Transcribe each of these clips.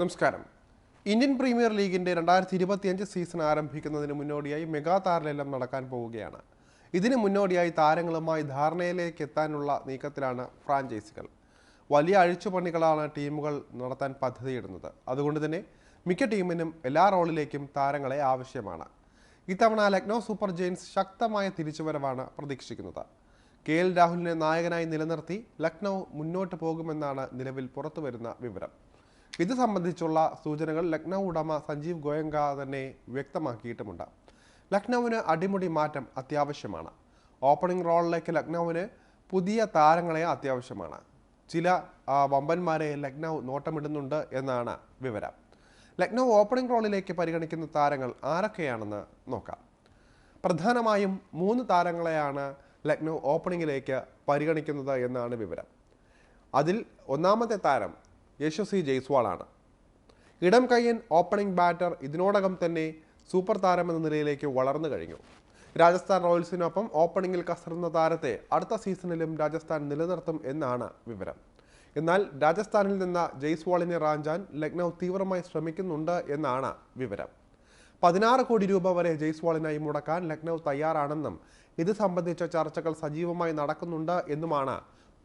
നമസ്കാരം. Indian premier ലീഗിന്റെ രണ്ടായിരത്തി ഇരുപത്തിയഞ്ച് സീസൺ ആരംഭിക്കുന്നതിന് മുന്നോടിയായി മെഗാ താരലേലം നടക്കാൻ പോവുകയാണ്. ഇതിന് മുന്നോടിയായി താരങ്ങളുമായി ധാരണയിലേക്ക് എത്താനുള്ള നീക്കത്തിലാണ് ഫ്രാഞ്ചൈസികൾ. വലിയ അഴിച്ചുപണികളാണ് ടീമുകൾ നടത്താൻ പദ്ധതിയിടുന്നത്. അതുകൊണ്ട് തന്നെ മിക്ക ടീമിനും എല്ലാ റോളിലേക്കും താരങ്ങളെ ആവശ്യമാണ്. ഇത്തവണ ലക്നൗ സൂപ്പർ ജെയിൻസ് ശക്തമായ തിരിച്ചുവരവാണ് പ്രതീക്ഷിക്കുന്നത്. കെ എൽ രാഹുലിനെ നായകനായി നിലനിർത്തി ലക്നൗ മുന്നോട്ട് പോകുമെന്നാണ് നിലവിൽ പുറത്തുവരുന്ന വിവരം. ഇത് സംബന്ധിച്ചുള്ള സൂചനകൾ ലക്നൗ ഉടമ സഞ്ജീവ് ഗോയങ്ക തന്നെ വ്യക്തമാക്കിയിട്ടുമുണ്ട്. ലക്നൌവിന് അടിമുടി മാറ്റം അത്യാവശ്യമാണ്. ഓപ്പണിംഗ് റോളിലേക്ക് ലക്നൌവിന് പുതിയ താരങ്ങളെ അത്യാവശ്യമാണ്. ചില വമ്പന്മാരെ ലക്നൗ നോട്ടമിടുന്നുണ്ട് എന്നാണ് വിവരം. ലക്നൗ ഓപ്പണിംഗ് റോളിലേക്ക് പരിഗണിക്കുന്ന താരങ്ങൾ ആരൊക്കെയാണെന്ന് നോക്കാം. പ്രധാനമായും മൂന്ന് താരങ്ങളെയാണ് ലക്നൗ ഓപ്പണിങ്ങിലേക്ക് പരിഗണിക്കുന്നത് എന്നാണ് വിവരം. അതിൽ ഒന്നാമത്തെ താരം യശസ്വി ജയ്സ്വാളാണ്. ഇടം കയ്യൻ ഓപ്പണിംഗ് ബാറ്റർ ഇതിനോടകം തന്നെ സൂപ്പർ താരമെന്ന നിലയിലേക്ക് വളർന്നു കഴിഞ്ഞു. രാജസ്ഥാൻ റോയൽസിനൊപ്പം ഓപ്പണിംഗിൽ കസറുന്ന താരത്തെ അടുത്ത സീസണിലും രാജസ്ഥാൻ നിലനിർത്തും എന്നാണ് വിവരം. എന്നാൽ രാജസ്ഥാനിൽ നിന്ന് ജയ്സ്വാളിനെ റാഞ്ചാൻ ലക്നൗ തീവ്രമായി ശ്രമിക്കുന്നുണ്ട് എന്നാണ് വിവരം. പതിനാറ് കോടി രൂപ വരെ ജയ്സ്വാളിനായി മുടക്കാൻ ലക്നൗ തയ്യാറാണെന്നും ഇത് സംബന്ധിച്ച ചർച്ചകൾ സജീവമായി നടക്കുന്നുണ്ട് എന്നുമാണ്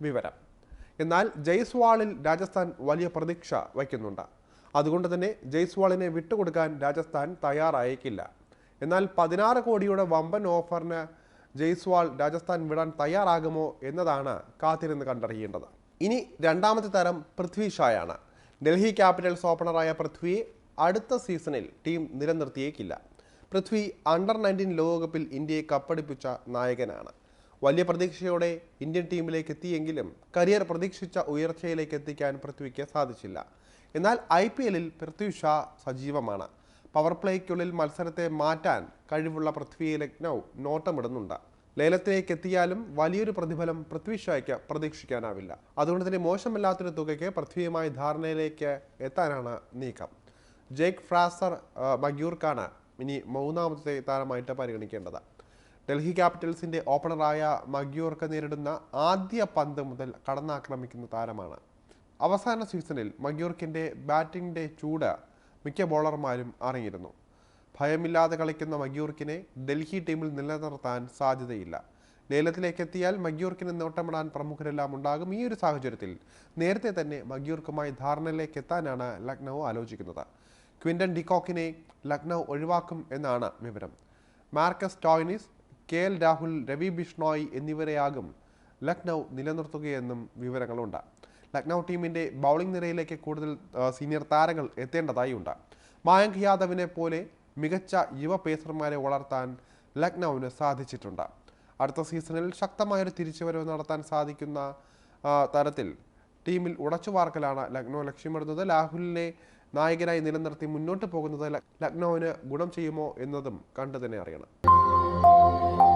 വിവരം. എന്നാൽ ജയ്സ്വാളിൽ രാജസ്ഥാൻ വലിയ പ്രതീക്ഷ വയ്ക്കുന്നുണ്ട്. അതുകൊണ്ട് തന്നെ ജയ്സ്വാളിനെ വിട്ടുകൊടുക്കാൻ രാജസ്ഥാൻ തയ്യാറായേക്കില്ല. എന്നാൽ പതിനാറ് കോടിയുടെ വമ്പൻ ഓഫറിന് ജയ്സ്വാൾ രാജസ്ഥാൻ വിടാൻ തയ്യാറാകുമോ എന്നതാണ് കാത്തിരുന്ന് കണ്ടറിയേണ്ടത്. ഇനി രണ്ടാമത്തെ തരം പൃഥ്വി ഷായാണ്. ഡൽഹി ക്യാപിറ്റൽസ് ഓപ്പണറായ പൃഥ്വിയെ അടുത്ത സീസണിൽ ടീം നിലനിർത്തിയേക്കില്ല. പൃഥ്വി അണ്ടർ നയന്റീൻ ലോകകപ്പിൽ ഇന്ത്യയെ കപ്പടിപ്പിച്ച നായകനാണ്. വലിയ പ്രതീക്ഷയോടെ ഇന്ത്യൻ ടീമിലേക്ക് എത്തിയെങ്കിലും കരിയർ പ്രതീക്ഷിച്ച ഉയർച്ചയിലേക്ക് എത്തിക്കാൻ പൃഥ്വിക്ക് സാധിച്ചില്ല. എന്നാൽ ഐ പി എല്ലിൽ പൃഥ്വി ഷാ സജീവമാണ്. പവർ പ്ലേക്കുള്ളിൽ മത്സരത്തെ മാറ്റാൻ കഴിവുള്ള പൃഥ്വി ലക്നൗ നോട്ടമിടുന്നുണ്ട്. ലേലത്തിലേക്ക് എത്തിയാലും വലിയൊരു പ്രതിഫലം പൃഥ്വി ഷായ്ക്ക് പ്രതീക്ഷിക്കാനാവില്ല. അതുകൊണ്ട് തന്നെ മോശമല്ലാത്തൊരു തുകയ്ക്ക് പൃഥ്വിയുമായി ധാരണയിലേക്ക് എത്താനാണ് നീക്കം. ജേക്ക് ഫ്രാസർ മഗ്യൂർക്കാണ് ഇനി മൂന്നാമത്തെ താരമായിട്ട് പരിഗണിക്കേണ്ടത്. ഡൽഹി ക്യാപിറ്റൽസിന്റെ ഓപ്പണറായ മഗ്യൂർക്ക് നേരിടുന്ന ആദ്യ പന്ത് മുതൽ കടന്നാക്രമിക്കുന്ന താരമാണ്. അവസാന സീസണിൽ മഗ്യൂർക്കിന്റെ ബാറ്റിംഗിന്റെ ചൂട് മിക്ക ബോളർമാരും അറിഞ്ഞിരുന്നു. ഭയമില്ലാതെ കളിക്കുന്ന മഗ്യൂർക്കിനെ ഡൽഹി ടീമിൽ നിലനിർത്താൻ സാധ്യതയില്ല. ലേലത്തിലേക്ക് എത്തിയാൽ മഗ്യൂർക്കിന് നോട്ടമിടാൻ പ്രമുഖരെല്ലാം ഉണ്ടാകും. ഈ ഒരു സാഹചര്യത്തിൽ നേരത്തെ തന്നെ മഗ്യൂർക്കുമായി ധാരണയിലേക്ക് എത്താനാണ് ലക്നൗ ആലോചിക്കുന്നത്. ക്വിന്റൺ ഡിക്കോക്കിനെ ലക്നൗ ഒഴിവാക്കും എന്നാണ് വിവരം. Marcus Stoinis K L Rahul Ravi Bishnoi എന്നിവരെയാകും Lucknow നിലനിർത്തുകയെന്നും വിവരങ്ങളുണ്ട്. ലക്നൗ ടീമിന്റെ ബൗളിംഗ് നിരയിലേക്ക് കൂടുതൽ സീനിയർ താരങ്ങൾ എത്തേണ്ടതായുണ്ട്. മായങ്ക് യാദവിനെ പോലെ മികച്ച യുവ പേസർമാരെ വളർത്താൻ ലക്നൌവിന് സാധിച്ചിട്ടുണ്ട്. അടുത്ത സീസണിൽ ശക്തമായൊരു തിരിച്ചുവരവ് നടത്താൻ സാധിക്കുന്ന തരത്തിൽ ടീമിൽ ഉടച്ചുവാർക്കലാണ് ലക്നൗ ലക്ഷ്യമിടുന്നത്. രാഹുലിനെ നായകനായി നിലനിർത്തി മുന്നോട്ട് പോകുന്നത് ലക്നൌവിന് ഗുണം ചെയ്യുമോ എന്നതും കണ്ടു തന്നെ അറിയണം. Thank you.